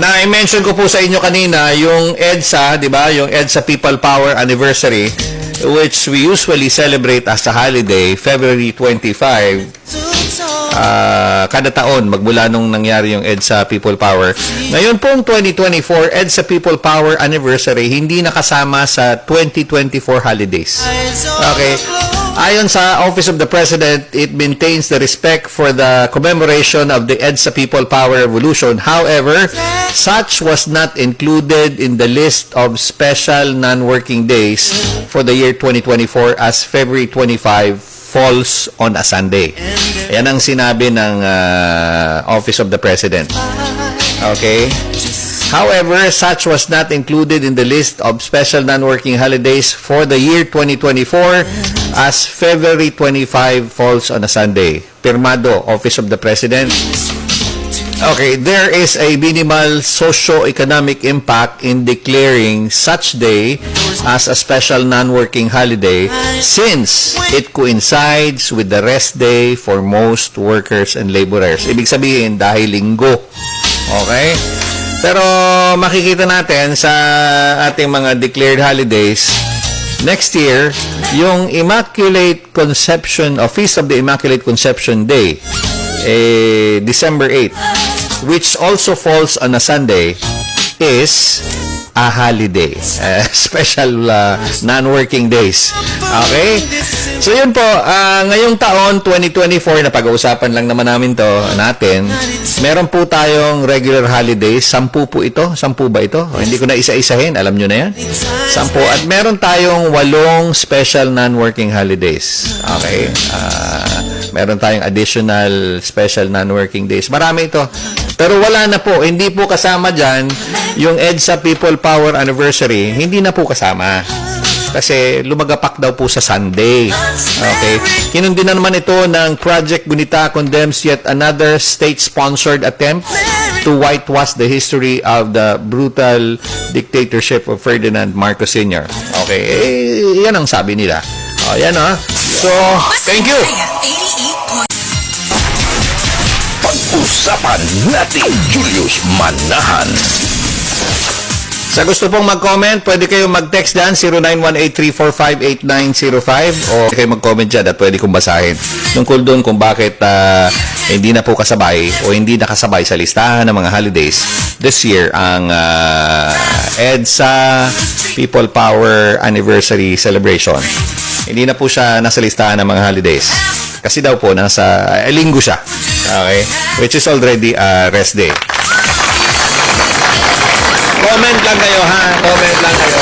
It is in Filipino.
na i-mention ko po sa inyo kanina yung EDSA, 'di ba? Yung EDSA People Power Anniversary which we usually celebrate as a holiday February 25 ah, kada taon magmula nung nangyari yung EDSA People Power. Ngayon pong 2024 EDSA People Power Anniversary hindi nakasama sa 2024 holidays. Okay. Ayon sa Office of the President, it maintains the respect for the commemoration of the EDSA People Power Revolution. However, such was not included in the list of special non-working days for the year 2024 as February 25 falls on a Sunday. Yan ang sinabi ng uh, Office of the President. Okay? However, such was not included in the list of special non-working holidays for the year 2024 as February 25 falls on a Sunday. Pirmado, Office of the President. Okay, there is a minimal socio-economic impact in declaring such day as a special non-working holiday since it coincides with the rest day for most workers and laborers. Ibig sabihin, dahil linggo. Okay? Pero makikita natin sa ating mga declared holidays, next year, yung Immaculate Conception, o Feast of the Immaculate Conception Day, eh, December 8, which also falls on a Sunday, is a holiday. Eh, special uh, non-working days. Okay? So yun po, ah, ngayong taon 2024 na pag-uusapan lang naman namin to natin. Meron po tayong regular holidays, sampu po ito. Sampu ba ito? O, hindi ko na isa-isahin, alam nyo na yan. Sampu. At meron tayong walong special non-working holidays. Okay? Meron tayong additional special non-working days. Marami ito. Pero wala na po, hindi po kasama dyan yung EDSA People Power Anniversary, hindi na po kasama. Kasi lumagapak daw po sa Sunday. Okay. Kinundi na naman ito ng Project Gunita condemns yet another state-sponsored attempt to whitewash the history of the brutal dictatorship of Ferdinand Marcos Sr. Okay. Eh, yan ang sabi nila. O, yan ah. So, thank you. Pag-usapan natin Julius Manahan. Sa gusto pong mag-comment, pwede kayong mag-text dyan, 0918-345-8905 o kayo mag-comment dyan at pwede kong basahin. Tungkol doon kung bakit ah, hindi na po kasabay o hindi nakasabay sa listahan ng mga holidays this year ang ah, EDSA People Power Anniversary Celebration. Hindi na po siya nasa listahan ng mga holidays. Kasi daw po, nasa eh, linggo siya. Okay? Which is already a rest day. Comment lang kayo ha. Comment lang kayo.